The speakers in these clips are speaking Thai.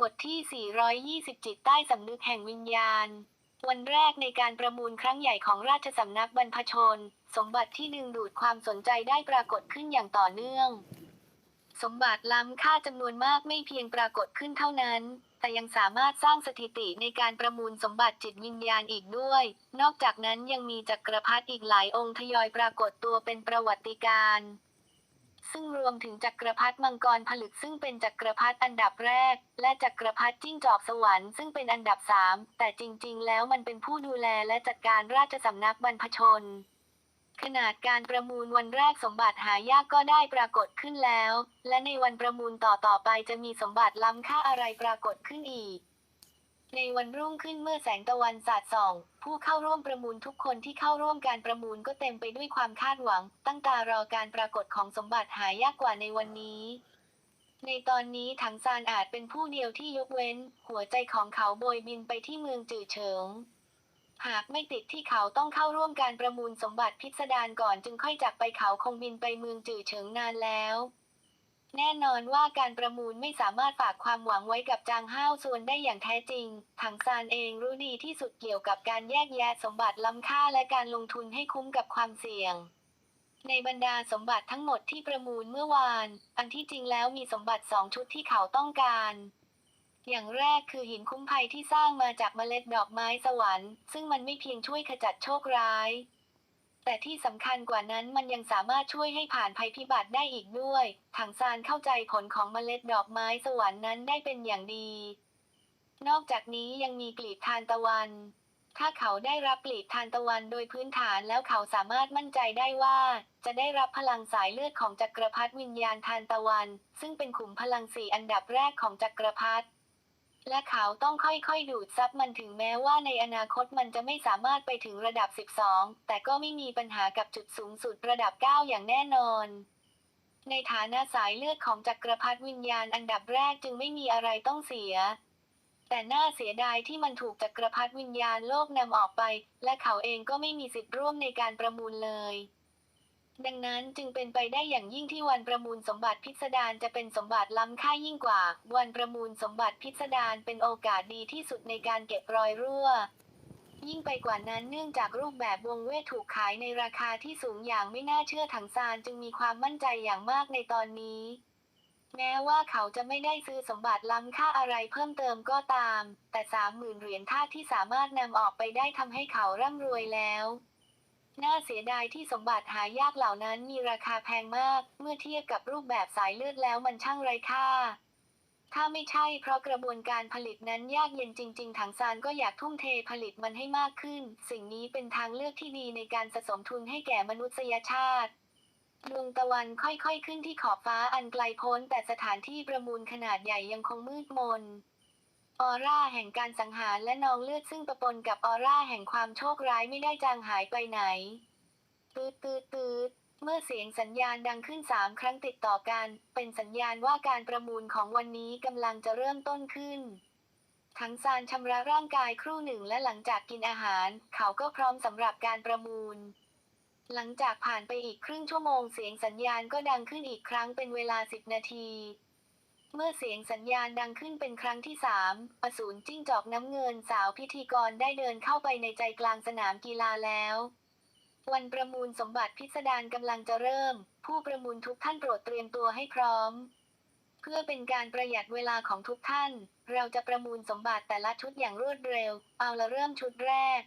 บทที่ 420 จิตใต้สำนึกแห่งวิญญาณ วันแรกในการประมูลครั้งใหญ่ของราชสำนักบรรพชน สมบัติที่ดึงดูดความสนใจได้ปรากฏขึ้นอย่างต่อเนื่อง สมบัติล้ำค่าจำนวนมากไม่เพียงปรากฏขึ้นเท่านั้น แต่ยังสามารถสร้างสถิติในการประมูลสมบัติจิตวิญญาณอีกด้วย นอกจากนั้นยังมีจักรพรรดิอีกหลายองค์ทยอยปรากฏตัวเป็นประวัติการณ์ ซึ่งรวมถึงจักรพรรดิมังกรผลึกซึ่งเป็นจักรพรรดิอันดับแรก และจักรพรรดิจิ้งจอกสวรรค์ซึ่งเป็นอันดับสามแต่จริง ๆ แล้วมันเป็นผู้ดูแลและจัดการราชสำนักบรรพชนขนาดการประมูลวันแรกสมบัติหายากก็ได้ปรากฏขึ้นแล้ว และในวันประมูลต่อๆไปจะมีสมบัติล้ำค่าอะไรปรากฏขึ้นอีก ในวันรุ่งขึ้นเมื่อแสงตะวันสาดส่อง ผู้เข้าร่วมประมูลทุกคนที่เข้าร่วมการประมูลก็เต็มไปด้วยความคาดหวัง ตั้งตารอการปรากฏของสมบัติหายากกว่าในวันนี้ ในตอนนี้ถังซานอาจเป็นผู้เดียวที่ยกเว้น หัวใจของเขาโบยบินไปที่เมืองจื่อเฉิง หากไม่ติดที่เขาต้องเข้าร่วมการประมูลสมบัติพิสดารก่อนจึงค่อยจากไปเขาคงบินไปเมืองจื่อเฉิงนานแล้ว แน่นอนว่าการประมูลไม่สามารถฝากความหวังไว้กับจางห้าวส่วนได้อย่างแท้จริง ถังซานเองรู้ดีที่สุดเกี่ยวกับการแยกแยะสมบัติล้ำค่าและการลงทุนให้คุ้มกับความเสี่ยง ในบรรดาสมบัติทั้งหมดที่ประมูลเมื่อวาน อันที่จริงแล้วมีสมบัติสองชุดที่เขาต้องการอย่างแรกคือหินคุ้มภัยที่สร้างมาจากเมล็ดดอกไม้สวรรค์ ซึ่งมันไม่เพียงช่วยขจัดโชคร้าย แต่ที่สำคัญกว่านั้นมันยังสามารถช่วยให้ผ่านภัยพิบัติได้อีกด้วย ถังซานเข้าใจผลของเมล็ดดอกไม้สวรรค์นั้นได้เป็นอย่างดี นอกจากนี้ยังมีกลีบทานตะวัน ถ้าเขาได้รับกลีบทานตะวันโดยพื้นฐานแล้วเขาสามารถมั่นใจได้ว่า จะได้รับพลังสายเลือดของจักรพรรดิวิญญาณทานตะวัน ซึ่งเป็นขุมพลังสี่อันดับแรกของจักรพรรดิ และเขาต้องค่อยๆ ดูดซับมันถึงแม้ว่าในอนาคตมันจะไม่สามารถไปถึงระดับ 12 แต่ก็ไม่มีปัญหากับจุดสูงสุดระดับ 9 อย่างแน่นอน ในฐานะสายเลือดของจักรพรรดิวิญญาณอันดับแรกจึงไม่มีอะไรต้องเสีย แต่น่าเสียดายที่มันถูกจักรพรรดิวิญญาณโลกนำออกไป และเขาเองก็ไม่มีสิทธิ์ร่วมในการประมูลเลย ดังนั้นจึงเป็นไปได้อย่างยิ่งที่วันประมูลสมบัติพิสดารจะเป็นสมบัติล้ำค่ายิ่งกว่า วันประมูลสมบัติพิสดารเป็นโอกาสดีที่สุดในการเก็บรอยรั่ว ยิ่งไปกว่านั้นเนื่องจากรูปแบบวงเวทถูกขายในราคาที่สูงอย่างไม่น่าเชื่อถังซานจึงมีความมั่นใจอย่างมากในตอนนี้ แม้ว่าเขาจะไม่ได้ซื้อสมบัติล้ำค่าอะไรเพิ่มเติมก็ตาม แต่สามหมื่นเหรียญท่าที่สามารถนำออกไปได้ทำให้เขาร่ำรวยแล้ว น่าเสียดายที่สมบัติหายากเหล่านั้นมีราคาแพงมาก เมื่อเทียบกับรูปแบบสายเลือดแล้วมันช่างไร้ค่า ถ้าไม่ใช่เพราะกระบวนการผลิตนั้นยากเย็นจริง ๆ ถังซานก็อยากทุ่มเทผลิตมันให้มากขึ้น สิ่งนี้เป็นทางเลือกที่ดีในการสะสมทุนให้แก่มนุษยชาติดวงตะวันค่อยๆขึ้นที่ขอบฟ้าอันไกลโพ้นแต่สถานที่ประมูลขนาดใหญ่ยังคงมืดมน ออร่าแห่งการสังหารและนองเลือดซึ่งประปนกับออร่าแห่งความโชคร้ายไม่ได้จางหายไปไหน ตืดตืดตืดเมื่อเสียงสัญญาณดังขึ้นสามครั้งติดต่อกัน เป็นสัญญาณว่าการประมูลของวันนี้กำลังจะเริ่มต้นขึ้น ทั้งซานชำระร่างกายครู่หนึ่งและหลังจากกินอาหาร เขาก็พร้อมสำหรับการประมูล หลังจากผ่านไปอีกครึ่งชั่วโมงเสียงสัญญาณก็ดังขึ้นอีกครั้งเป็นเวลาสิบนาที เมื่อเสียงสัญญาณดังขึ้นเป็นครั้งที่สามอสูรจิ้งจอกน้ำเงินสาวพิธีกรได้เดินเข้าไปในใจกลางสนามกีฬาแล้ว วันประมูลสมบัติพิสดารกำลังจะเริ่ม ผู้ประมูลทุกท่านโปรดเตรียมตัวให้พร้อม เพื่อเป็นการประหยัดเวลาของทุกท่าน เราจะประมูลสมบัติแต่ละชุดอย่างรวดเร็ว เอาละเริ่มชุดแรก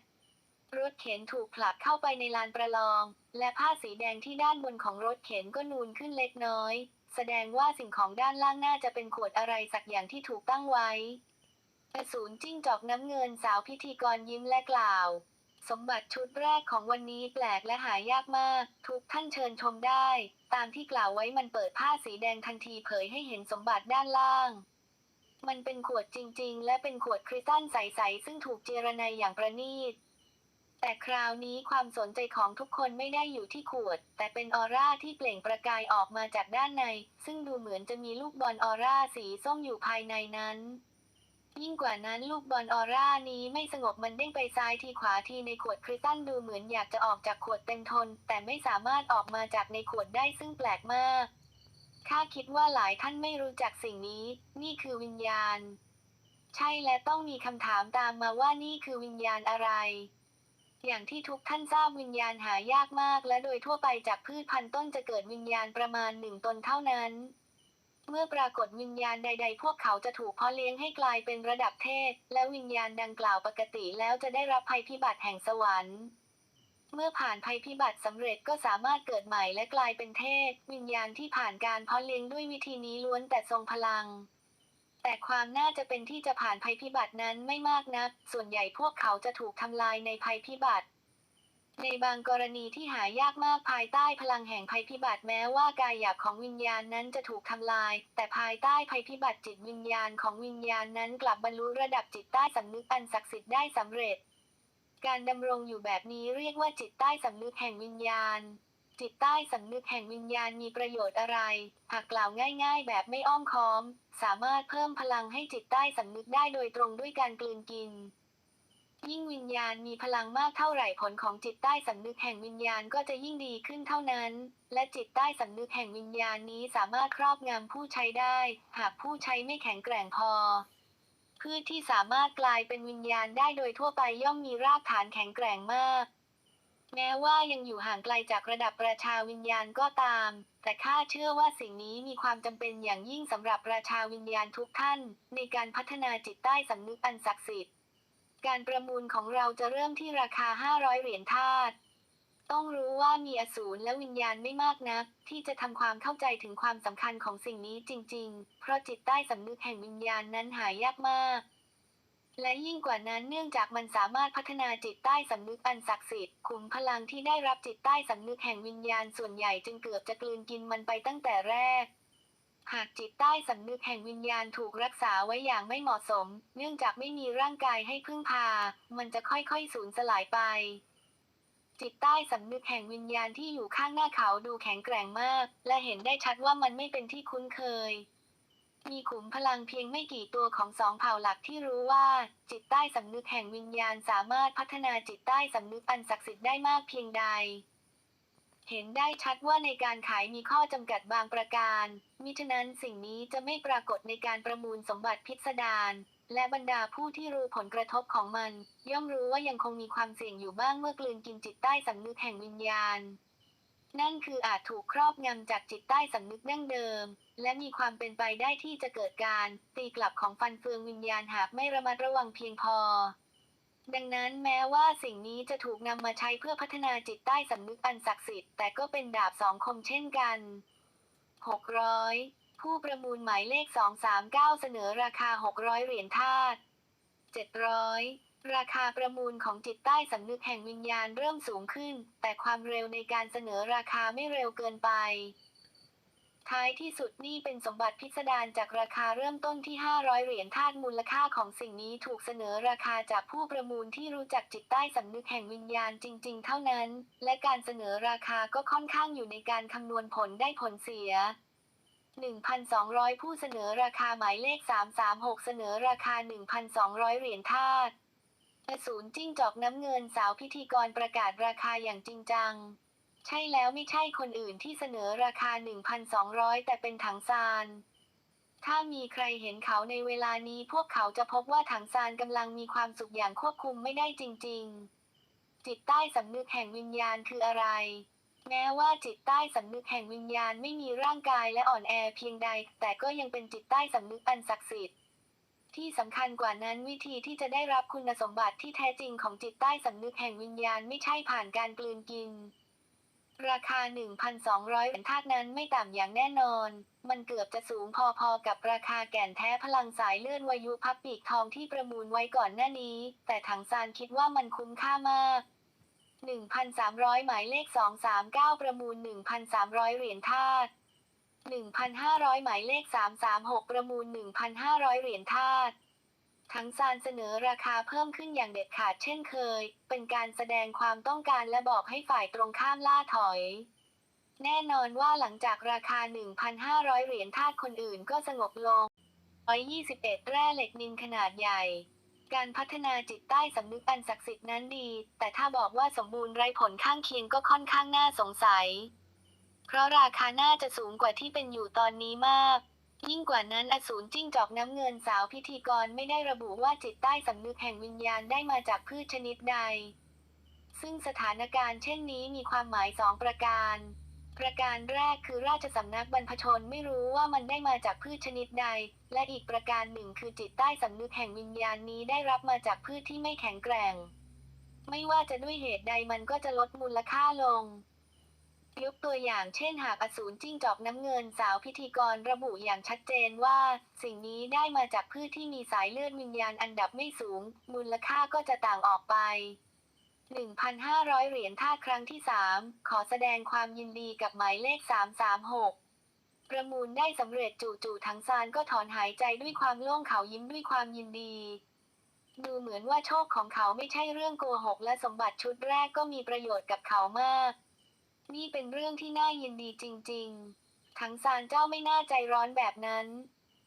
รถเข็นถูกผลักเข้าไปในลานประลอง และผ้าสีแดงที่ด้านบนของรถเข็นก็นูนขึ้นเล็กน้อย แสดงว่าสิ่งของด้านล่างน่าจะเป็นขวดอะไรสักอย่างที่ถูกตั้งไว้อสูรจิ้งจอกน้ำเงินสาวพิธีกรยิ้มและกล่าว สมบัติชุดแรกของวันนี้แปลกและหายากมาก ทุกท่านเชิญชมได้ ตามที่กล่าวไว้มันเปิดผ้าสีแดงทันทีเผยให้เห็นสมบัติด้านล่าง มันเป็นขวดจริง ๆ และเป็นขวดคริสตัลใสๆซึ่งถูกเจรไนอย่างประณีต แต่คราวนี้ความสนใจของทุกคนไม่ได้อยู่ที่ขวด แต่เป็นออร่าที่เปล่งประกายออกมาจากด้านใน ซึ่งดูเหมือนจะมีลูกบอลออร่าสีส้มอยู่ภายในนั้น ยิ่งกว่านั้นลูกบอลออร่านี้ไม่สงบมันเด้งไปซ้ายทีขวาทีในขวดคริสตัลดูเหมือนอยากจะออกจากขวดเต็มทน แต่ไม่สามารถออกมาจากในขวดได้ซึ่งแปลกมากข้าคิดว่าหลายท่านไม่รู้จักสิ่งนี้ นี่คือวิญญาณ ใช่และต้องมีคำถามตามมาว่านี่คือวิญญาณอะไร อย่างที่ทุกท่านทราบวิญญาณหายากมาก และโดยทั่วไปจากพืชพันธุ์ต้นจะเกิดวิญญาณประมาณหนึ่งตนเท่านั้น เมื่อปรากฏวิญญาณใด ๆ พวกเขาจะถูกเพาะเลี้ยงให้กลายเป็นระดับเทพ และวิญญาณดังกล่าวปกติแล้วจะได้รับภัยพิบัติแห่งสวรรค์เมื่อผ่านภัยพิบัติสำเร็จก็สามารถเกิดใหม่และกลายเป็นเทพ วิญญาณที่ผ่านการเพาะเลี้ยงด้วยวิธีนี้ล้วนแต่ทรงพลัง แต่ความน่าจะเป็นที่จะผ่านภัยพิบัตินั้นไม่มากนัก ส่วนใหญ่พวกเขาจะถูกทำลายในภัยพิบัติ ในบางกรณีที่หายากมากภายใต้พลังแห่งภัยพิบัติแม้ว่ากายหยาบของวิญญาณนั้นจะถูกทำลาย แต่ภายใต้ภัยพิบัติจิตวิญญาณของวิญญาณนั้นกลับบรรลุระดับจิตใต้สำนึกอันศักดิ์สิทธิ์ได้สำเร็จ การดำรงอยู่แบบนี้เรียกว่าจิตใต้สำนึกแห่งวิญญาณ จิตใต้สำนึกแห่งวิญญาณมีประโยชน์อะไร หากกล่าวง่าย ๆ แบบไม่อ้อมค้อม สามารถเพิ่มพลังให้จิตใต้สำนึกได้โดยตรงด้วยการกลืนกิน ยิ่งวิญญาณมีพลังมากเท่าไหร่ผลของจิตใต้สำนึกแห่งวิญญาณก็จะยิ่งดีขึ้นเท่านั้น และจิตใต้สำนึกแห่งวิญญาณนี้สามารถครอบงำผู้ใช้ได้ หากผู้ใช้ไม่แข็งแกร่งพอพืชที่สามารถกลายเป็นวิญญาณได้โดยทั่วไปย่อมมีรากฐานแข็งแกร่งมาก แม้ว่ายังอยู่ห่างไกลจากระดับประชาวิญญาณก็ตาม แต่ข้าเชื่อว่าสิ่งนี้มีความจำเป็นอย่างยิ่งสำหรับประชาวิญญาณทุกท่าน ในการพัฒนาจิตใต้สำนึกอันศักดิ์สิทธิ์ การประมูลของเราจะเริ่มที่ราคา 500 เหรียญทาสต้องรู้ว่ามีอสูรและวิญญาณไม่มากนัก ที่จะทำความเข้าใจถึงความสำคัญของสิ่งนี้จริง ๆ เพราะจิตใต้สำนึกแห่งวิญญาณนั้นหายากมาก และยิ่งกว่านั้นเนื่องจากมันสามารถพัฒนาจิตใต้สำนึกอันศักดิ์สิทธิ์ขุมพลังที่ได้รับจิตใต้สำนึกแห่งวิญญาณส่วนใหญ่จึงเกือบจะกลืนกินมันไปตั้งแต่แรก หากจิตใต้สำนึกแห่งวิญญาณถูกรักษาไว้อย่างไม่เหมาะสม เนื่องจากไม่มีร่างกายให้พึ่งพา มันจะค่อยๆสูญสลายไป จิตใต้สำนึกแห่งวิญญาณที่อยู่ข้างหน้าเขาดูแข็งแกร่งมาก และเห็นได้ชัดว่ามันไม่เป็นที่คุ้นเคย มีขุมพลังเพียงไม่กี่ตัวของสองเผ่าหลักที่รู้ว่า จิตใต้สำนึกแห่งวิญญาณสามารถพัฒนาจิตใต้สำนึกอันศักดิ์สิทธิ์ได้มากเพียงใด เห็นได้ชัดว่าในการขายมีข้อจำกัดบางประการ มิฉะนั้นสิ่งนี้จะไม่ปรากฏในการประมูลสมบัติพิสดารและบรรดาผู้ที่รู้ผลกระทบของมัน ย่อมรู้ว่ายังคงมีความเสี่ยงอยู่บ้างเมื่อกลืนกินจิตใต้สำนึกแห่งวิญญาณ นั่นคืออาจถูกครอบงำจากจิตใต้สำนึกดั้งเดิม และมีความเป็นไปได้ที่จะเกิดการตีกลับของฟันเฟืองวิญญาณหากไม่ระมัดระวังเพียงพอ ดังนั้นแม้ว่าสิ่งนี้จะถูกนำมาใช้เพื่อพัฒนาจิตใต้สำนึกอันศักดิ์สิทธิ์แต่ก็เป็นดาบสองคมเช่นกัน 600 ผู้ประมูลหมายเลข 239 เสนอราคา 600 เหรียญทาส700ราคาประมูลของจิตใต้สำนึกแห่งวิญญาณเริ่มสูงขึ้น แต่ความเร็วในการเสนอราคาไม่เร็วเกินไป ท้ายที่สุดนี่เป็นสมบัติพิสดารจากราคาเริ่มต้นที่ 500 เหรียญทาสมูลค่าของสิ่งนี้ถูกเสนอราคาจากผู้ประมูลที่รู้จักจิตใต้สำนึกแห่งวิญญาณจริง ๆ เท่านั้น และการเสนอราคาก็ค่อนข้างอยู่ในการคำนวณผลได้ผลเสีย 1,200 ผู้เสนอราคาหมายเลข 336 เสนอราคา 1,200 เหรียญทาสอสูรจิ้งจอกน้ำเงินสาวพิธีกรประกาศราคาอย่างจริงจัง ใช่แล้วไม่ใช่คนอื่นที่เสนอราคา 1,200 แต่เป็นถังซาน ถ้ามีใครเห็นเขาในเวลานี้พวกเขาจะพบว่าถังซานกำลังมีความสุขอย่างควบคุมไม่ได้จริง ๆ จิตใต้สำนึกแห่งวิญญาณคืออะไร แม้ว่าจิตใต้สำนึกแห่งวิญญาณไม่มีร่างกายและอ่อนแอเพียงใด แต่ก็ยังเป็นจิตใต้สำนึกอันศักดิ์สิทธิ์ที่สำคัญกว่านั้นวิธีที่จะได้รับคุณสมบัติที่แท้จริงของจิตใต้สำนึกแห่งวิญญาณไม่ใช่ผ่านการกลืนกิน ราคา 1,200เหรียญทาสนั้นไม่ต่ำอย่างแน่นอน มันเกือบจะสูงพอๆกับราคาแก่นแท้พลังสายเลื่อนวายุพับปีกทองที่ประมูลไว้ก่อนหน้านี้ แต่ถังซานคิดว่ามันคุ้มค่ามาก 1,300 หมายเลข 239 ประมูล 1,300 เหรียญทาส1,500 หมายเลข 336 ประมูล 1,500 เหรียญทาส ทั้งซานเสนอราคาเพิ่มขึ้นอย่างเด็ดขาดเช่นเคย เป็นการแสดงความต้องการและบอกให้ฝ่ายตรงข้ามล่าถอย แน่นอนว่าหลังจากราคา 1,500 เหรียญทาสคนอื่นก็สงบลง 121 แร่เหล็กนินขนาดใหญ่ การพัฒนาจิตใต้สำนึกอันศักดิ์สิทธิ์นั้นดี แต่ถ้าบอกว่าสมบูรณ์ไร้ผลข้างเคียงก็ค่อนข้างน่าสงสัย เพราะราคาน่าจะสูงกว่าที่เป็นอยู่ตอนนี้มาก ยิ่งกว่านั้นอสูรจิ้งจอกน้ำเงินสาวพิธีกรไม่ได้ระบุว่าจิตใต้สำนึกแห่งวิญญาณได้มาจากพืชชนิดใด ซึ่งสถานการณ์เช่นนี้มีความหมายสองประการ ประการแรกคือราชสำนักบรรพชนไม่รู้ว่ามันได้มาจากพืชชนิดใด และอีกประการหนึ่งคือจิตใต้สำนึกแห่งวิญญาณนี้ได้รับมาจากพืชที่ไม่แข็งแกร่ง ไม่ว่าจะด้วยเหตุใดมันก็จะลดมูลค่าลง ยกตัวอย่างเช่นหากอสูรจิ้งจอกน้ำเงินสาวพิธีกรระบุอย่างชัดเจนว่า สิ่งนี้ได้มาจากพืชที่มีสายเลือดวิญญาณอันดับไม่สูง มูลค่าก็จะต่างออกไป 1,500 เหรียญท่าครั้งที่ 3 ขอแสดงความยินดีกับหมายเลข 336ประมูลได้สำเร็จจู่ๆทั้งซานก็ถอนหายใจด้วยความโล่งเขายิ้มด้วยความยินดี ดูเหมือนว่าโชคของเขาไม่ใช่เรื่องโกหกและสมบัติชุดแรกก็มีประโยชน์กับเขามาก นี่เป็นเรื่องที่น่ายินดีจริงๆทั้งซานเจ้าไม่น่าใจร้อนแบบนั้น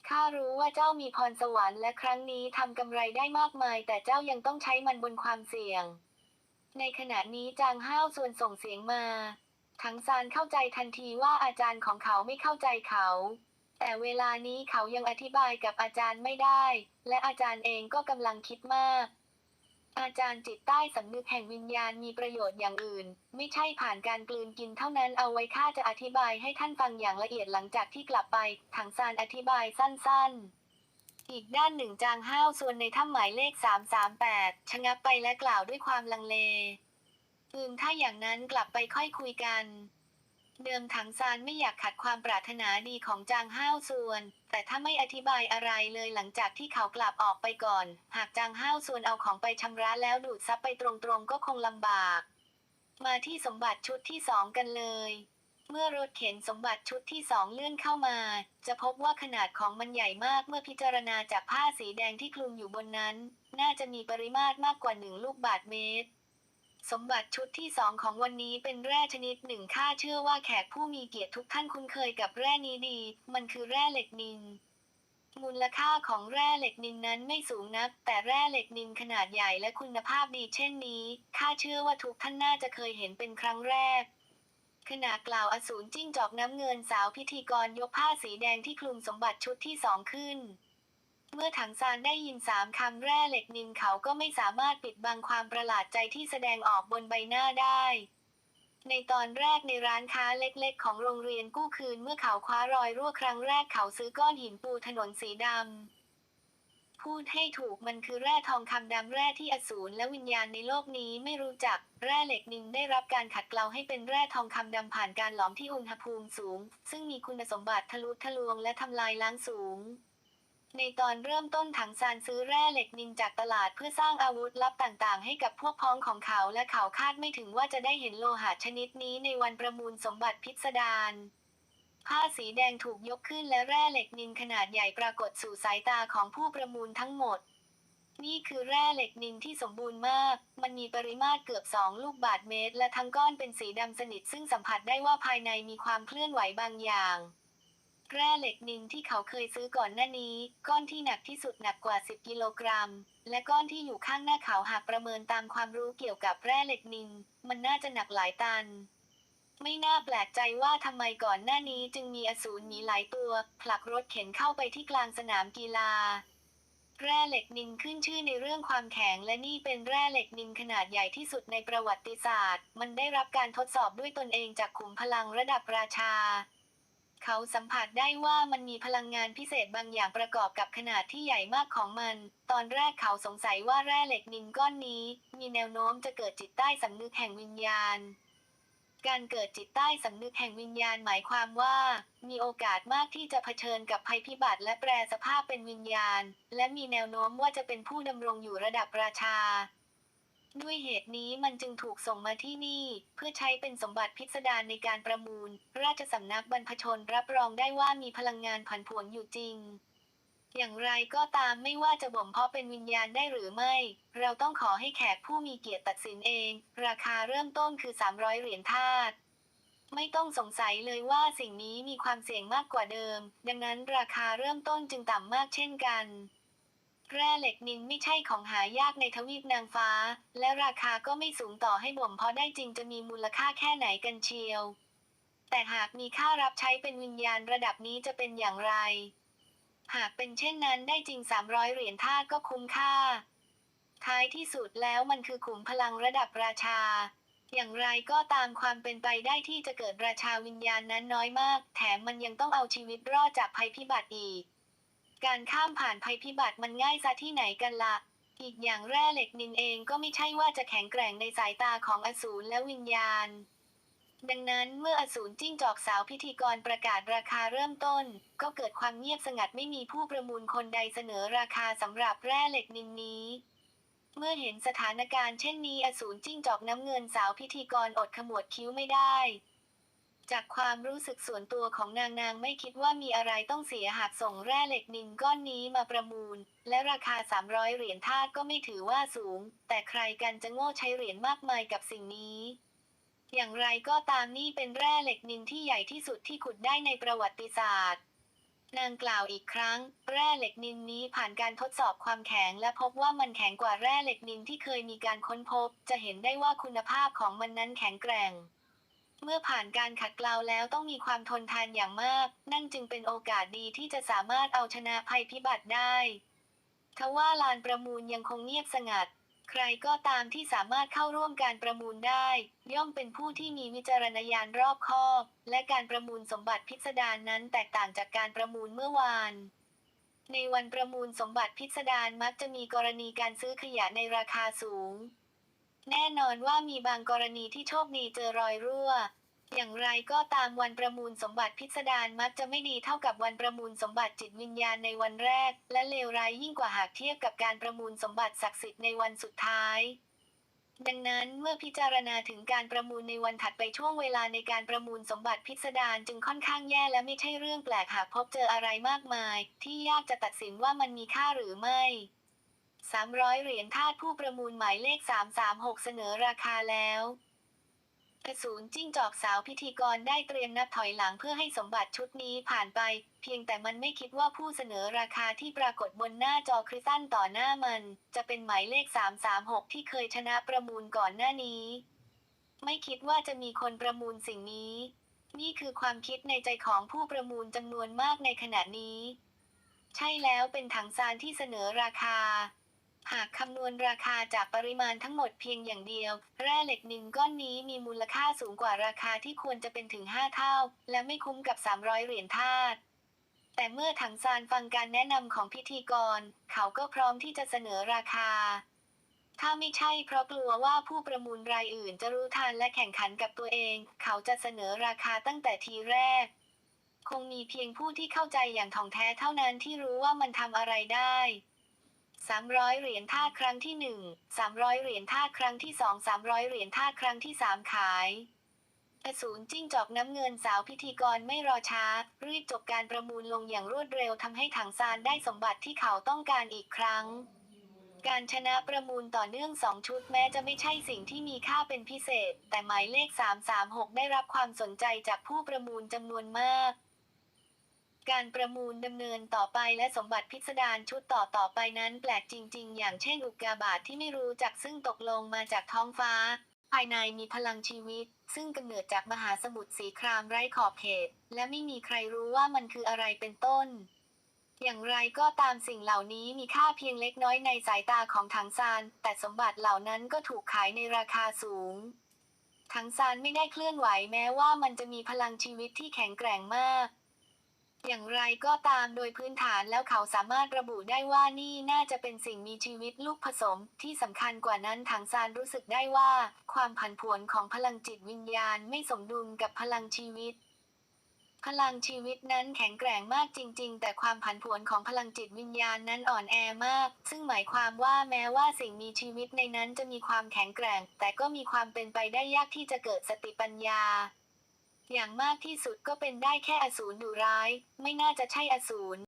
ข้ารู้ว่าเจ้ามีพรสวรรค์และครั้งนี้ทำกำไรได้มากมาย แต่เจ้ายังต้องใช้มันบนความเสี่ยง ในขณะนี้จางห้าวส่วนส่งเสียงมาทั้งซานเข้าใจทันทีว่าอาจารย์ของเขาไม่เข้าใจเขา แต่เวลานี้เขายังอธิบายกับอาจารย์ไม่ได้ และอาจารย์เองก็กำลังคิดมาก อาจารย์จิตใต้สำนึกแห่งวิญญาณมีประโยชน์อย่างอื่น ไม่ใช่ผ่านการกลืนกินเท่านั้นเอาไว้ข้าจะอธิบายให้ท่านฟังอย่างละเอียดหลังจากที่กลับไปถังซานอธิบายสั้นๆ อีกด้านหนึ่งจางห้าวส่วนในถ้ำหมายเลข 338 ชะงักไปและกล่าวด้วยความลังเลอืมถ้าอย่างนั้นกลับไปค่อยคุยกัน เดิมถังซานไม่อยากขัดความปรารถนาดีของจางห้าวส่วน แต่ถ้าไม่อธิบายอะไรเลยหลังจากที่เขากลับออกไปก่อน หากจางห้าวส่วนเอาของไปชำระแล้วดูดซับไปตรงๆก็คงลำบาก มาที่สมบัติชุดที่สองกันเลย เมื่อรถเข็นสมบัติชุดที่สองเลื่อนเข้ามา จะพบว่าขนาดของมันใหญ่มากเมื่อพิจารณาจากผ้าสีแดงที่คลุมอยู่บนนั้น น่าจะมีปริมาตรมากกว่าหนึ่งลูกบาทเมตร สมบัติชุดที่สองของวันนี้เป็นแร่ชนิดหนึ่งข้าเชื่อว่าแขกผู้มีเกียรติทุกท่านคุ้นเคยกับแร่นี้ดี มันคือแร่เหล็กนิน มูลค่าของแร่เหล็กนินนั้นไม่สูงนัก แต่แร่เหล็กนินขนาดใหญ่และคุณภาพดีเช่นนี้ข้าเชื่อว่าทุกท่านน่าจะเคยเห็นเป็นครั้งแรกขณะกล่าวอสูรจิ้งจอกน้ำเงินสาวพิธีกรยกผ้าสีแดงที่คลุมสมบัติชุดที่สองขึ้น เมื่อถังซานได้ยินสามคำแร่เหล็กนินเขาก็ไม่สามารถปิดบังความประหลาดใจที่แสดงออกบนใบหน้าได้ ในตอนแรกในร้านค้าเล็กๆ ของโรงเรียนกู้คืนเมื่อเขาคว้ารอยรั่วครั้งแรกเขาซื้อก้อนหินปูถนนสีดำ พูดให้ถูกมันคือแร่ทองคำดำแร่ที่อสูรและวิญญาณในโลกนี้ไม่รู้จัก แร่เหล็กนินได้รับการขัดเกลาให้เป็นแร่ทองคำดำผ่านการหลอมที่อุณหภูมิสูง ซึ่งมีคุณสมบัติทะลุทะลวงและทำลายล้างสูง ในตอนเริ่มต้นถังซานซื้อแร่เหล็กนินจากตลาดเพื่อสร้างอาวุธลับต่างๆ ให้กับพวกพ้องของเขาและเขาคาดไม่ถึงว่าจะได้เห็นโลหะชนิดนี้ในวันประมูลสมบัติพิสดารผ้าสีแดงถูกยกขึ้นและแร่เหล็กนินขนาดใหญ่ปรากฏสู่สายตาของผู้ประมูลทั้งหมด นี่คือแร่เหล็กนินที่สมบูรณ์มาก มันมีปริมาตรเกือบสองลูกบาทเมตร และทั้งก้อนเป็นสีดำสนิทซึ่งสัมผัสได้ว่าภายในมีความเคลื่อนไหวบางอย่าง แร่เหล็กนินที่เขาเคยซื้อก่อนหน้านี้ ก้อนที่หนักที่สุดหนักกว่า 10 กิโลกรัม และก้อนที่อยู่ข้างหน้าเขาหากประเมินตามความรู้เกี่ยวกับแร่เหล็กนิน มันน่าจะหนักหลายตัน ไม่น่าแปลกใจว่าทำไมก่อนหน้านี้จึงมีอสูรหมีหลายตัว ผลักรถเข็นเข้าไปที่กลางสนามกีฬา แร่เหล็กนินขึ้นชื่อในเรื่องความแข็งและนี่เป็นแร่เหล็กนินขนาดใหญ่ที่สุดในประวัติศาสตร์ มันได้รับการทดสอบด้วยตนเองจากขุมพลังระดับราชา เขาสัมผัสได้ว่ามันมีพลังงานพิเศษบางอย่างประกอบกับขนาดที่ใหญ่มากของมัน ตอนแรกเขาสงสัยว่าแร่เหล็กนินก้อนนี้ มีแนวโน้มจะเกิดจิตใต้สำนึกแห่งวิญญาณการเกิดจิตใต้สำนึกแห่งวิญญาณหมายความว่า มีโอกาสมากที่จะเผชิญกับภัยพิบัติและแปรสภาพเป็นวิญญาณ และมีแนวโน้มว่าจะเป็นผู้ดำรงอยู่ระดับราชา ด้วยเหตุนี้มันจึงถูกส่งมาที่นี่ เพื่อใช้เป็นสมบัติพิสดารในการประมูล ราชสำนักบรรพชนรับรองได้ว่ามีพลังงานผันผวนอยู่จริง อย่างไรก็ตามไม่ว่าจะบ่มเพาะเป็นวิญญาณได้หรือไม่ เราต้องขอให้แขกผู้มีเกียรติตัดสินเอง ราคาเริ่มต้นคือ 300 เหรียญทาสไม่ต้องสงสัยเลยว่าสิ่งนี้มีความเสี่ยงมากกว่าเดิม ดังนั้นราคาเริ่มต้นจึงต่ำมากเช่นกัน แร่เหล็กนินไม่ใช่ของหายากในทวีปนางฟ้า และราคาก็ไม่สูงต่อให้บ่มเพาะได้จริงจะมีมูลค่าแค่ไหนกันเชียว แต่หากมีค่ารับใช้เป็นวิญญาณระดับนี้จะเป็นอย่างไร หากเป็นเช่นนั้นได้จริง 300 เหรียญทาก็คุ้มค่า ท้ายที่สุดแล้วมันคือขุมพลังระดับราชา อย่างไรก็ตามความเป็นไปได้ที่จะเกิดราชาวิญญาณนั้นน้อยมาก แถมมันยังต้องเอาชีวิตรอดจากภัยพิบัติอีก การข้ามผ่านภัยพิบัติมันง่ายซะที่ไหนกันละอีกอย่างแร่เหล็กนินเองก็ไม่ใช่ว่าจะแข็งแกร่งในสายตาของอสูรและวิญญาณ ดังนั้นเมื่ออสูรจิ้งจอกสาวพิธีกรประกาศราคาเริ่มต้น ก็เกิดความเงียบสงัดไม่มีผู้ประมูลคนใดเสนอราคาสำหรับแร่เหล็กนินนี้เมื่อเห็นสถานการณ์เช่นนี้อสูรจิ้งจอกน้ำเงินสาวพิธีกรอดขมวดคิ้วไม่ได้ จากความรู้สึกส่วนตัวของนางนางไม่คิดว่ามีอะไรต้องเสียหากส่งแร่เหล็กนินก้อนนี้มาประมูล และราคา 300 เหรียญทาสก็ไม่ถือว่าสูง แต่ใครกันจะโง่ใช้เหรียญมากมายกับสิ่งนี้ อย่างไรก็ตามนี่เป็นแร่เหล็กนินที่ใหญ่ที่สุดที่ขุดได้ในประวัติศาสตร์ นางกล่าวอีกครั้ง แร่เหล็กนินนี้ผ่านการทดสอบความแข็ง และพบว่ามันแข็งกว่าแร่เหล็กนินที่เคยมีการค้นพบ จะเห็นได้ว่าคุณภาพของมันนั้นแข็งแกร่ง เมื่อผ่านการขัดเกลาแล้วต้องมีความทนทานอย่างมาก นั่นจึงเป็นโอกาสดีที่จะสามารถเอาชนะภัยพิบัติได้ทว่าลานประมูลยังคงเงียบสงัด ใครก็ตามที่สามารถเข้าร่วมการประมูลได้ ย่อมเป็นผู้ที่มีวิจารณญาณรอบคอบ และการประมูลสมบัติพิสดารนั้นแตกต่างจากการประมูลเมื่อวาน ในวันประมูลสมบัติพิสดารมักจะมีกรณีการซื้อขยะในราคาสูง แน่นอนว่ามีบางกรณีที่โชคดีเจอรอยรั่ว อย่างไรก็ตามวันประมูลสมบัติพิสดารมักจะไม่ดีเท่ากับวันประมูลสมบัติจิตวิญญาณในวันแรก และเลวร้ายยิ่งกว่าหากเทียบกับการประมูลสมบัติศักดิ์สิทธิ์ในวันสุดท้าย ดังนั้นเมื่อพิจารณาถึงการประมูลในวันถัดไปช่วงเวลาในการประมูลสมบัติพิสดารจึงค่อนข้างแย่และไม่ใช่เรื่องแปลกหากพบเจออะไรมากมาย ที่ยากจะตัดสินว่ามันมีค่าหรือไม่ 300 เหรียญทาสผู้ประมูลหมายเลข 336 เสนอราคาแล้วกระสูนจิ้งจอกสาวพิธีกรได้เตรียมนับถอยหลังเพื่อให้สมบัติชุดนี้ผ่านไป เพียงแต่มันไม่คิดว่าผู้เสนอราคาที่ปรากฏบนหน้าจอคริสตันต่อหน้ามัน จะเป็นหมายเลข 336 ที่เคยชนะประมูลก่อนหน้านี้ ไม่คิดว่าจะมีคนประมูลสิ่งนี้ นี่คือความคิดในใจของผู้ประมูลจำนวนมากในขณะนี้ ใช่แล้วเป็นถังซานที่เสนอราคา หากคำนวณราคาจากปริมาณทั้งหมดเพียงอย่างเดียว แร่เหล็กนินก้อนนี้มีมูลค่าสูงกว่าราคาที่ควรจะเป็นถึง 5 เท่า และไม่คุ้มกับ 300 เหรียญทาสแต่เมื่อถังซานฟังการแนะนำของพิธีกร เขาก็พร้อมที่จะเสนอราคา ถ้าไม่ใช่เพราะกลัวว่าผู้ประมูลรายอื่นจะรู้ทันและแข่งขันกับตัวเอง เขาจะเสนอราคาตั้งแต่ทีแรก คงมีเพียงผู้ที่เข้าใจอย่างถ่องแท้เท่านั้นที่รู้ว่ามันทำอะไรได้ 300 เหรียญทาครั้งที่ 1 300 เหรียญทาครั้งที่ 2 300 เหรียญทาครั้งที่ 3 ขายอสูรจิ้งจอกน้ำเงินสาวพิธีกรไม่รอช้า รีบจบการประมูลลงอย่างรวดเร็วทำให้ถังซานได้สมบัติที่เขาต้องการอีกครั้ง การชนะประมูลต่อเนื่องสองชุดแม้จะไม่ใช่สิ่งที่มีค่าเป็นพิเศษ แต่หมายเลข 336 ได้รับความสนใจจากผู้ประมูลจำนวนมาก การประมูลดำเนินต่อไปและสมบัติพิสดารชุดต่อต่อไปนั้นแปลกจริง ๆ อย่างเช่นอุกกาบาตทที่ไม่รู้จักซึ่งตกลงมาจากท้องฟ้า ภายในมีพลังชีวิต ซึ่งกำเนิดจากมหาสมุทรสีครามไร้ขอบเขต และไม่มีใครรู้ว่ามันคืออะไรเป็นต้น อย่างไรก็ตามสิ่งเหล่านี้มีค่าเพียงเล็กน้อยในสายตาของถังซาน แต่สมบัติเหล่านั้นก็ถูกขายในราคาสูงถังซานไม่ได้เคลื่อนไหวแม้ว่ามันจะมีพลังชีวิตที่แข็งแกร่งมาก อย่างไรก็ตามโดยพื้นฐานแล้วเขาสามารถระบุได้ว่านี่น่าจะเป็นสิ่งมีชีวิตลูกผสม ที่สำคัญกว่านั้นถังซานรู้สึกได้ว่า ความผันผวนของพลังจิตวิญญาณไม่สมดุลกับพลังชีวิต พลังชีวิตนั้นแข็งแกร่งมากจริง ๆ แต่ความผันผวนของพลังจิตวิญญาณนั้นอ่อนแอมาก ซึ่งหมายความว่าแม้ว่าสิ่งมีชีวิตในนั้นจะมีความแข็งแกร่ง แต่ก็มีความเป็นไปได้ยากที่จะเกิดสติปัญญา อย่างมากที่สุดก็เป็นได้แค่อสูรดุร้าย ไม่น่าจะใช่อสูร